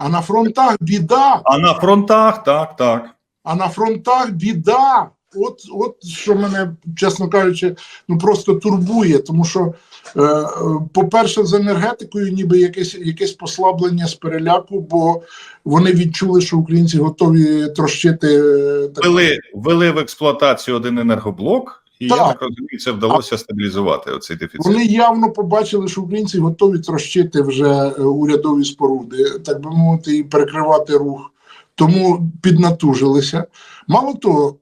А на фронтах біда. А на фронтах, так, так. А на фронтах біда. От, от що мене, чесно кажучи, ну просто турбує, тому що, е, е, по-перше, з енергетикою, ніби якесь, якесь послаблення з переляку, бо вони відчули, що українці готові трощити. е, Ввели, ввели в експлуатацію один енергоблок, і я Так. так розумію, це вдалося стабілізувати оцей дефіцит. Вони явно побачили, що українці готові трощити вже е, урядові споруди, так би мовити, і перекривати рух. Тому піднатужилися. Мало того,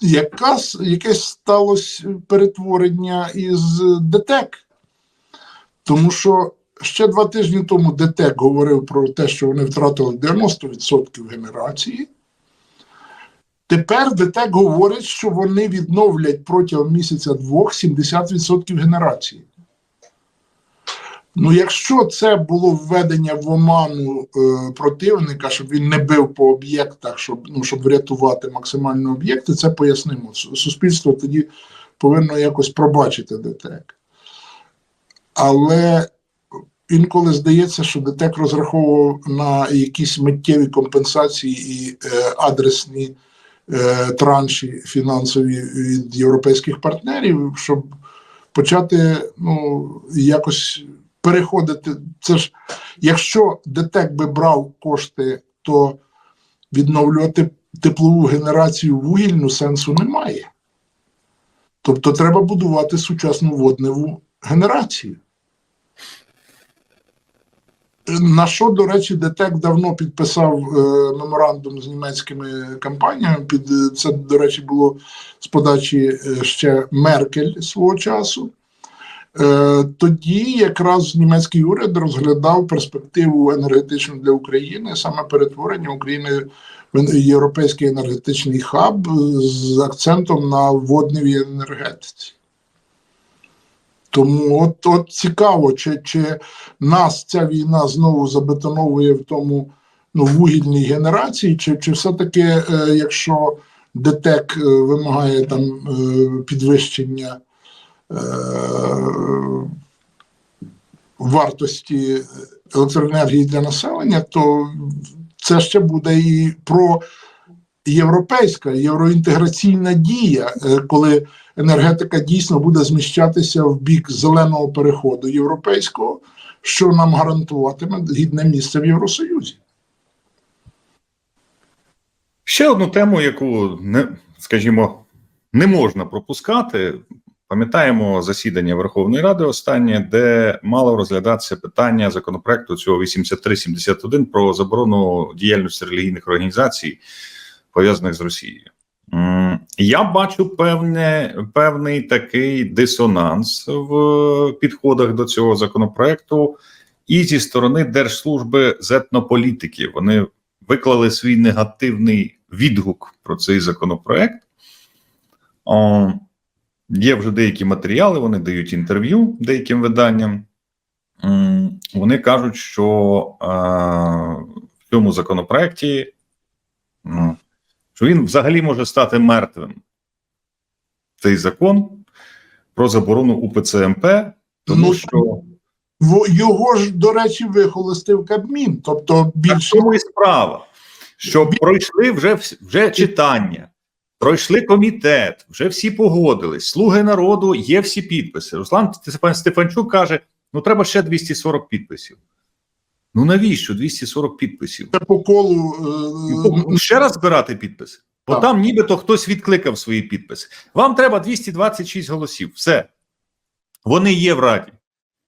якась, якесь сталося перетворення із ДТЕК. Тому що ще два тижні тому ДТЕК говорив про те, що вони втратили 90% генерації. Тепер ДТЕК говорить, що вони відновлять протягом місяця-двох 70% генерації. Ну, якщо це було введення в оману е, противника, щоб він не бив по об'єктах, щоб, ну, щоб врятувати максимально об'єкти, це пояснимо. Суспільство тоді повинно якось пробачити ДТЕК. Але інколи здається, що ДТЕК розраховував на якісь миттєві компенсації і е, адресні транші фінансові від європейських партнерів, щоб почати ну, якось переходити. Це ж якщо ДТЕК би брав кошти, то відновлювати теплову генерацію вугільну сенсу немає. Тобто треба будувати сучасну водневу генерацію. На що, до речі, ДТЕК давно підписав е, меморандум з німецькими компаніями. Під е, це, до речі, було з подачі е, ще Меркель свого часу. Е, тоді якраз німецький уряд розглядав перспективу енергетичну для України, саме перетворення України в європейський енергетичний хаб з акцентом на водневій енергетиці. Тому от, от цікаво, чи, чи нас ця війна знову забетоновує в тому ну, вугільній генерації, чи, чи все-таки, е, якщо ДТЕК е, вимагає там е, підвищення е, вартості електроенергії для населення, то це ще буде і про європейська євроінтеграційна дія, е, коли енергетика дійсно буде зміщатися в бік зеленого переходу європейського, що нам гарантуватиме гідне місце в Євросоюзі. Ще одну тему, яку не скажімо, не можна пропускати. Пам'ятаємо засідання Верховної Ради останнє, де мало розглядатися питання законопроекту цього 8371 про заборону діяльності релігійних організацій, пов'язаних з Росією. Я бачу певне, певний такий дисонанс в підходах до цього законопроекту, і зі сторони Держслужби з етнополітики. Вони виклали свій негативний відгук про цей законопроект. О, є вже деякі матеріали, вони дають інтерв'ю деяким виданням. Вони кажуть, що е, в цьому законопроекті що він взагалі може стати мертвим. Цей закон про заборону УПЦ МП, тому Ну, що Його ж, до речі, вихолостив Кабмін. Тобто більше тому і справа, що пройшли вже вже читання, пройшли комітет, вже всі погодились. Слуги народу є всі підписи. Руслан Стефанчук каже: ну треба ще 240 підписів. Ну навіщо 240 підписів? по колу е, Ще раз збирати підписи, бо Так. там нібито хтось відкликав свої підписи. Вам треба 226 голосів. Все. Вони є в Раді.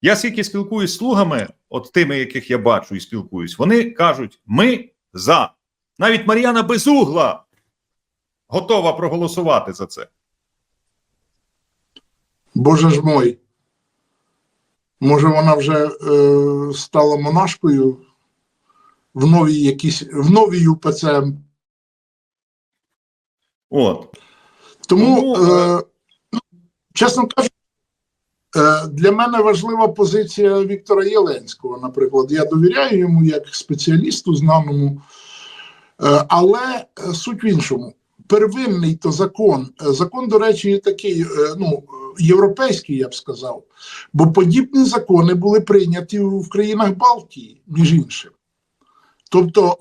Я скільки спілкуюсь з слугами, от тими, яких я бачу і спілкуюсь, вони кажуть: ми за. Навіть Мар'яна Безугла готова проголосувати за це. Боже ж мой. Може, вона вже е, стала монашкою в новій якійсь в новій УПЦ. От. Тому, Тому, е, ну, чесно кажучи, е, для мене важлива позиція Віктора Єленського, наприклад. Я довіряю йому як спеціалісту знаному, е, але е, суть в іншому. Первинний то закон. Е, Закон, до речі, такий, е, ну, європейський, я б сказав. Бо подібні закони були прийняті в країнах Балтії, між іншим. Тобто,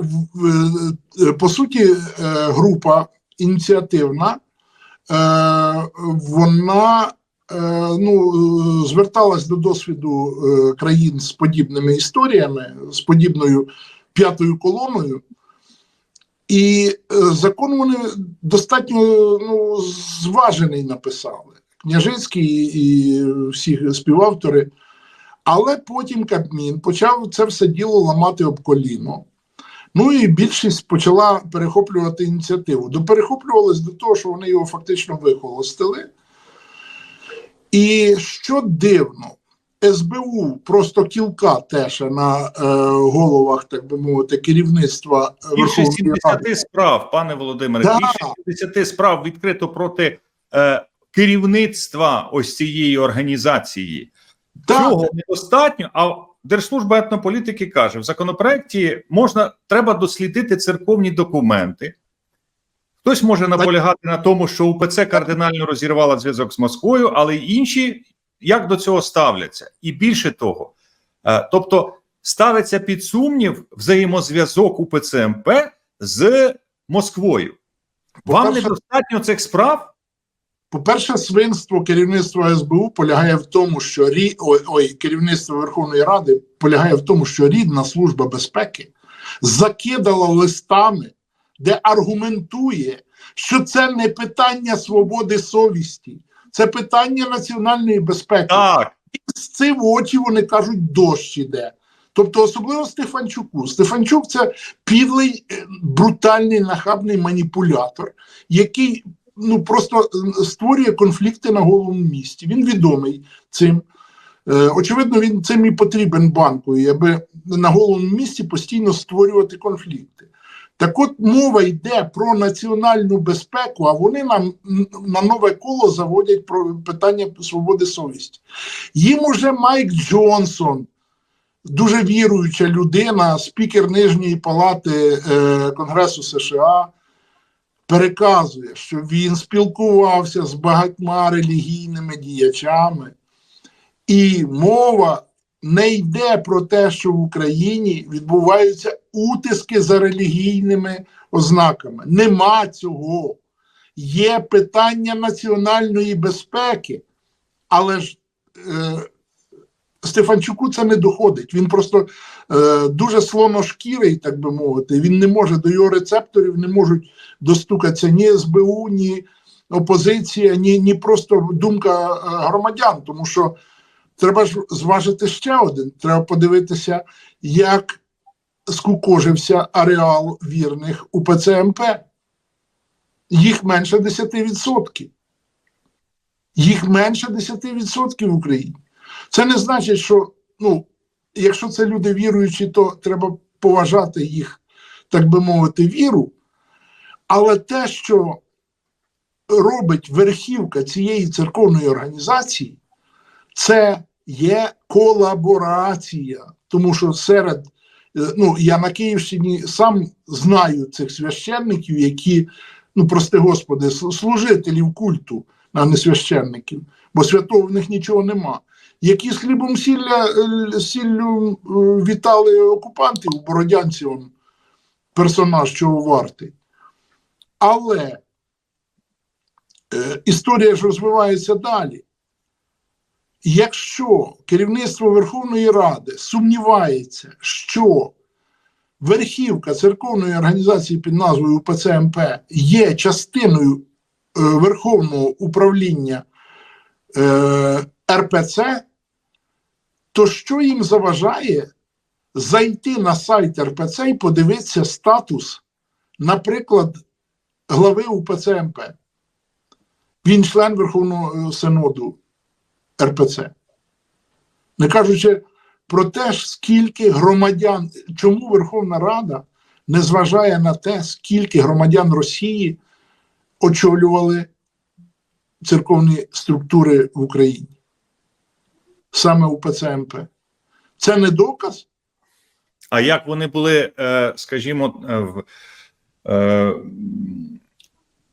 е, по суті, е, група ініціативна, е, вона ну, зверталась до досвіду країн з подібними історіями, з подібною п'ятою колоною. І закон вони достатньо ну, зважений написали. Княжицький і всі співавтори. Але потім Кабмін почав це все діло ламати об коліно. Ну і більшість почала перехоплювати ініціативу. Доперехоплювалось до того, що вони його фактично вихолостили. І що дивно, СБУ просто кілка теж на е, головах, так би мовити, керівництва Більше Верховної Ради. 70 справ, пане Володимире, Да. більше 70 справ відкрито проти е, керівництва ось цієї організації. Так, Цього недостатньо. А Держслужба етнополітики каже: в законопроекті можна треба дослідити церковні документи. Хтось може наполягати на тому, що УПЦ кардинально розірвала зв'язок з Москвою, але й інші як до цього ставляться. І більше того, е, тобто ставиться під сумнів взаємозв'язок УПЦ МП з Москвою. Вам недостатньо цих справ? По-перше, свинство керівництва СБУ полягає в тому, що рі... ой, ой, керівництво Верховної Ради полягає в тому, що рідна служба безпеки закидала листами, де аргументує, що це не питання свободи совісті, це питання національної безпеки. Так. з цим в очі вони кажуть, дощ іде. Тобто, особливо Стефанчуку. Стефанчук це підлий, е, брутальний, нахабний маніпулятор, який ну просто е, створює конфлікти на голому місці. Він відомий цим. Е, очевидно, він цим і потрібен банку, аби на голому місці постійно створювати конфлікти. Так от мова йде про національну безпеку, а вони нам на нове коло заводять про питання свободи совісті. Їм уже Майк Джонсон, дуже віруюча людина, спікер Нижньої палати е, Конгресу США, переказує, що він спілкувався з багатьма релігійними діячами, і мова не йде про те, що в Україні відбуваються утиски за релігійними ознаками. Нема цього. Є питання національної безпеки, але ж е, Стефанчуку це не доходить. Він просто е, дуже слоношкірий, так би мовити. Він не може до його рецепторів не можуть достукатися ні СБУ, ні опозиція, ні, ні просто думка е, громадян. Тому що треба ж зважити ще один. Треба подивитися, як скукожився ареал вірних у ПЦМП. Їх менше 10%. Їх менше 10% в Україні. Це не значить, що ну, якщо це люди віруючі, то треба поважати їх, так би мовити, віру. Але те, що робить верхівка цієї церковної організації, це є колаборація. Тому що серед, е, ну, я на Київщині сам знаю цих священників, які, ну, прости господи, служителів культу, а не священників, бо святого в них нічого нема які з хлібом сілля, е, сіллю е, вітали окупантів у Бородянці, он, персонаж чого вартий. Але е, історія ж розвивається далі. Якщо керівництво Верховної Ради сумнівається, що верхівка церковної організації під назвою УПЦ МП є частиною е, Верховного управління е, РПЦ, то що їм заважає зайти на сайт РПЦ і подивитися статус, наприклад, глави УПЦ МП? Він член Верховного е, Синоду РПЦ. Не кажучи про те, скільки громадян, чому Верховна Рада не зважає на те, скільки громадян Росії очолювали церковні структури в Україні саме у ПЦМП. Це не доказ. А як вони були, е, скажімо, е, в- е,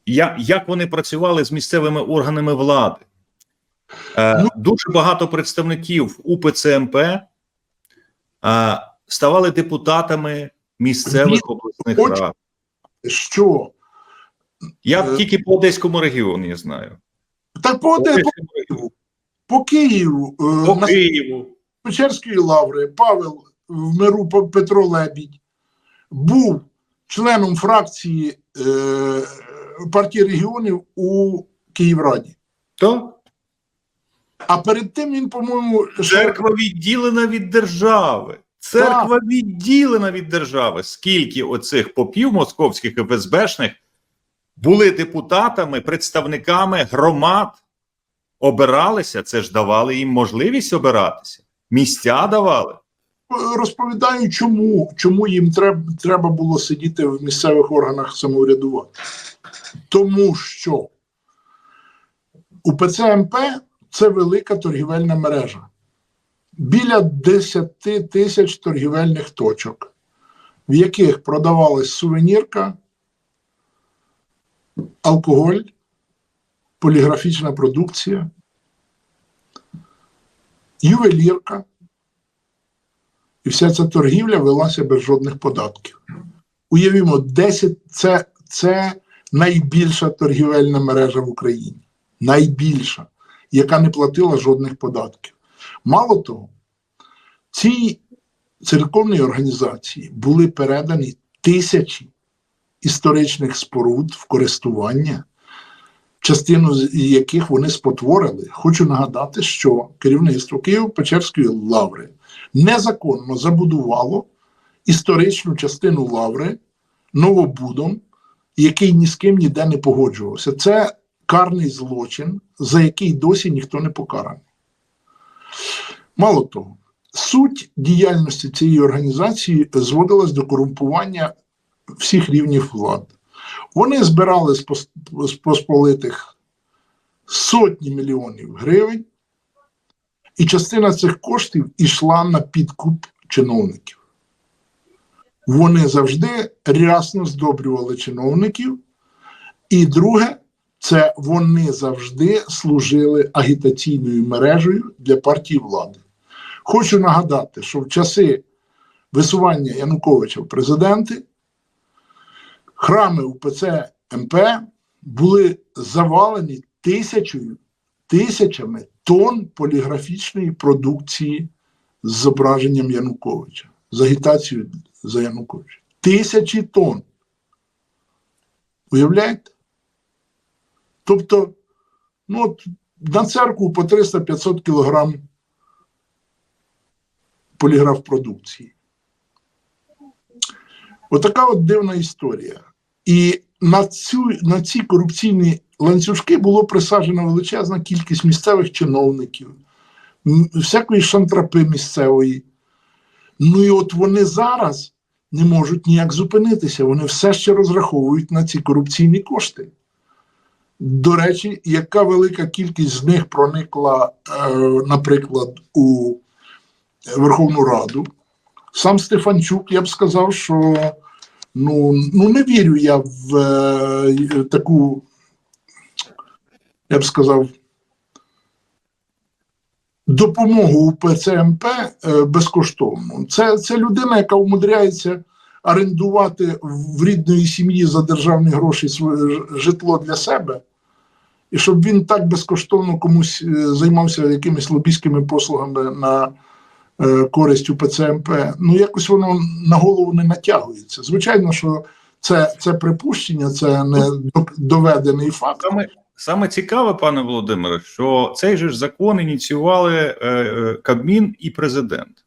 я- як вони працювали з місцевими органами влади? Ну- Дуже багато представників УПЦ МП е, ставали депутатами місцевих обласних хоче- рад. Що Я тільки по одеському регіону знаю. так по, Одеському регіону. По Києву е, По на Києву. Печерської лаври Павел в миру Петро Лебідь був членом фракції е, партії регіонів у Київраді. То А перед тим він, по-моєму, церква відділена від держави. Церква відділена від держави. Скільки оцих попів московських і ФСБшних були депутатами, представниками громад, обиралися, це ж давали їм можливість обиратися. Місця давали. розповідаю, чому, чому їм треба, треба було сидіти в місцевих органах самоврядування. Тому що УПЦ МП це велика торгівельна мережа. Біля 10 тисяч торгівельних точок, в яких продавалась сувенірка, алкоголь, поліграфічна продукція, ювелірка. І вся ця торгівля велася без жодних податків. Уявімо, 10 це, це найбільша торгівельна мережа в Україні. Найбільша, яка не платила жодних податків. Мало того, цій церковній організації були передані тисячі історичних споруд в користування, частину з яких вони спотворили. Хочу нагадати, що керівництво Києво-Печерської лаври незаконно забудувало історичну частину лаври новобудом, який ні з ким ніде не погоджувався. Це карний злочин, за який досі ніхто не покараний. Мало того, суть діяльності цієї організації зводилась до корумпування всіх рівнів влади. Вони збирали з пос- з посполитих сотні мільйонів гривень, і частина цих коштів йшла на підкуп чиновників. Вони завжди рясно здобрювали чиновників. І друге, це вони завжди служили агітаційною мережею для партії влади. Хочу нагадати, що в часи висування Януковича в президенти храми УПЦ МП були завалені тисячою, тисячами тонн поліграфічної продукції з зображенням Януковича, з агітацією за Януковича. Тисячі тонн. Уявляєте? Тобто, ну, от на церкву по 300-500 кілограм поліграф продукції. Отака от дивна історія. І на, цю, на ці корупційні ланцюжки було присаджена величезна кількість місцевих чиновників, всякої шантрапи місцевої. Ну і от вони зараз не можуть ніяк зупинитися. Вони все ще розраховують на ці корупційні кошти. До речі, яка велика кількість з них проникла, е, наприклад, у Верховну Раду. Сам Стефанчук, я б сказав, що ну, ну не вірю я в е, таку, я б сказав, допомогу у ПЦМП е, безкоштовну. Це, це людина, яка умудряється орендувати в рідної сім'ї за державні гроші своє житло для себе. І щоб він так безкоштовно комусь е, займався якимись лобійськими послугами на е, користь у ПЦМП, ну якось воно на голову не натягується. Звичайно, що це, це припущення, це не до- доведений факт. Саме, саме цікаве, пане Володимире, що цей же ж закон ініціювали е, е, Кабмін і президент.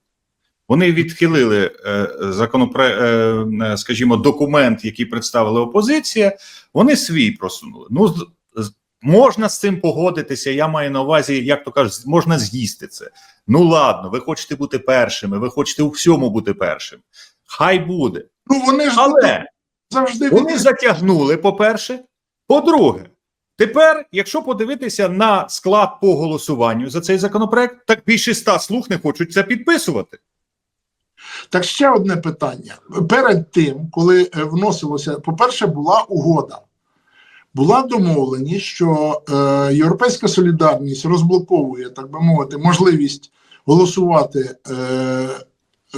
Вони відхилили е, законопре, е, е, скажімо, документ, який представила опозиція. Вони свій просунули. Ну можна з цим погодитися. Я маю на увазі, як то кажуть, можна з'їсти це. Ну ладно, ви хочете бути першими, ви хочете у всьому бути першим. Хай буде. Ну вони ж Але завжди вони затягнули, по-перше. По-друге, тепер, якщо подивитися на склад по голосуванню за цей законопроект, так більше ста слуг не хочуть це підписувати. Так ще одне питання. Перед тим, коли е, вносилося, по-перше, була угода. Була домовленість, що е, Європейська солідарність розблоковує, так би мовити, можливість голосувати е,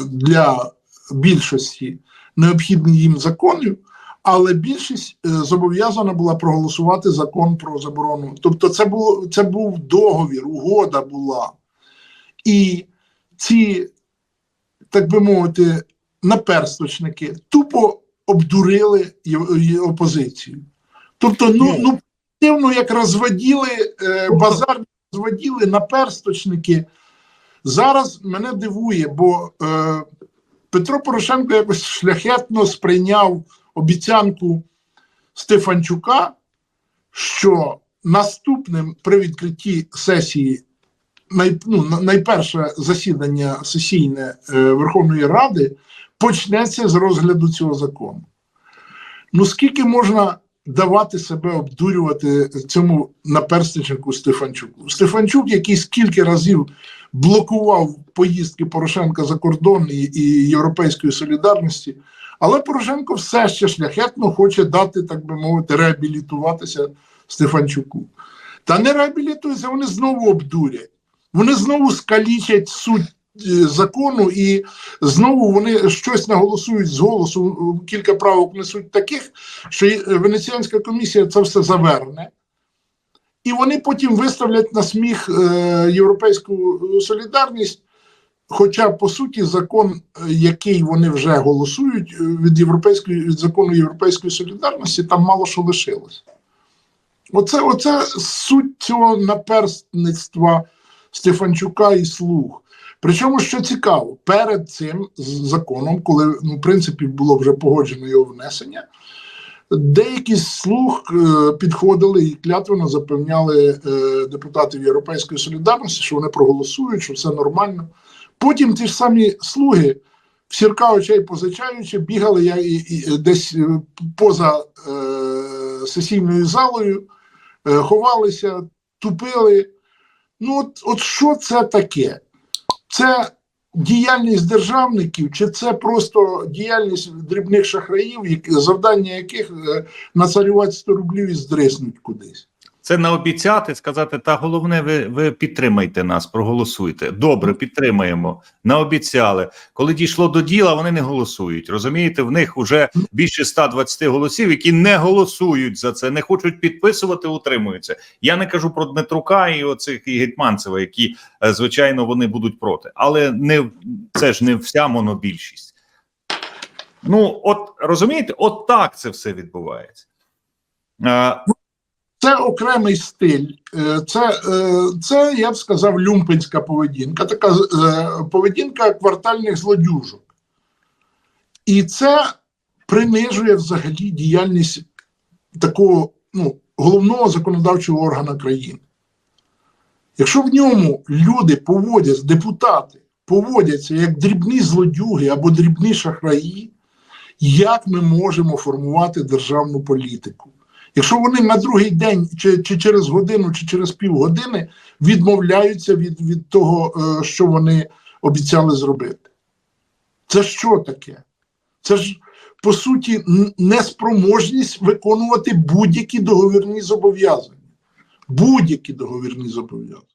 для більшості необхідних їм законів, але більшість е, зобов'язана була проголосувати закон про заборону. Тобто, це було це був договір, угода була. І ці, так би мовити, наперсточники тупо обдурили опозицію. Тобто, ну, ну дивно, як розводіли е, базар, розводіли наперсточники. Зараз мене дивує, бо е, Петро Порошенко якось шляхетно сприйняв обіцянку Стефанчука, що наступним при відкритті сесії най, ну, найперше засідання сесійне е, Верховної Ради почнеться з розгляду цього закону. Ну скільки можна давати себе обдурювати цьому наперстичнику Стефанчуку? Стефанчук, який скільки разів блокував поїздки Порошенка за кордон і, і Європейської солідарності, але Порошенко все ще шляхетно хоче дати, так би мовити, реабілітуватися Стефанчуку. Та не реабілітуються, вони знову обдурять. Вони знову скалічать суть закону і знову вони щось наголосують з голосу. Кілька правок несуть таких, що Венеціанська комісія це все заверне. І вони потім виставлять на сміх е, європейську солідарність. Хоча, по суті, закон, який вони вже голосують е, від європейської від закону Європейської солідарності, там мало що лишилось. Оце, оце суть цього наперстництва Стефанчука і слуг. Причому, що цікаво, перед цим законом, коли ну, в принципі було вже погоджено його внесення, деякі слуг е, підходили і клятвенно запевняли е, депутатів Європейської солідарності, що вони проголосують, що все нормально. Потім ті ж самі слуги, в сірка очей позичаючи, бігали я, і, і, десь е, поза е, сесійною залою, е, ховалися, тупили. Ну, от, от що це таке? Це діяльність державників, чи це просто діяльність дрібних шахраїв, завдання яких на нацарювати 100 рублів і здриснуть кудись? Це наобіцяти, сказати, та головне, ви, ви підтримайте нас, проголосуйте. Добре, підтримаємо. Наобіцяли. Коли дійшло до діла, вони не голосують. Розумієте, в них вже більше 120 голосів, які не голосують за це, не хочуть підписувати, утримуються. Я не кажу про Дмитрука і оцих і Гетьманцева, які е, звичайно вони будуть проти, але не це ж не вся монобільшість. Ну, от розумієте, от так це все відбувається. Це окремий стиль, Е, це, е, це я б сказав, люмпинська поведінка, така е, поведінка квартальних злодюжок. І це принижує взагалі діяльність такого ну, головного законодавчого органу країни. Якщо в ньому люди поводяться, депутати поводяться як дрібні злодюги або дрібні шахраї, як ми можемо формувати державну політику? Якщо вони на другий день, чи, чи через годину, чи через півгодини відмовляються від, від того, е, що вони обіцяли зробити, це що таке? Це ж по суті неспроможність виконувати будь-які договірні зобов'язання. Будь-які договірні зобов'язання.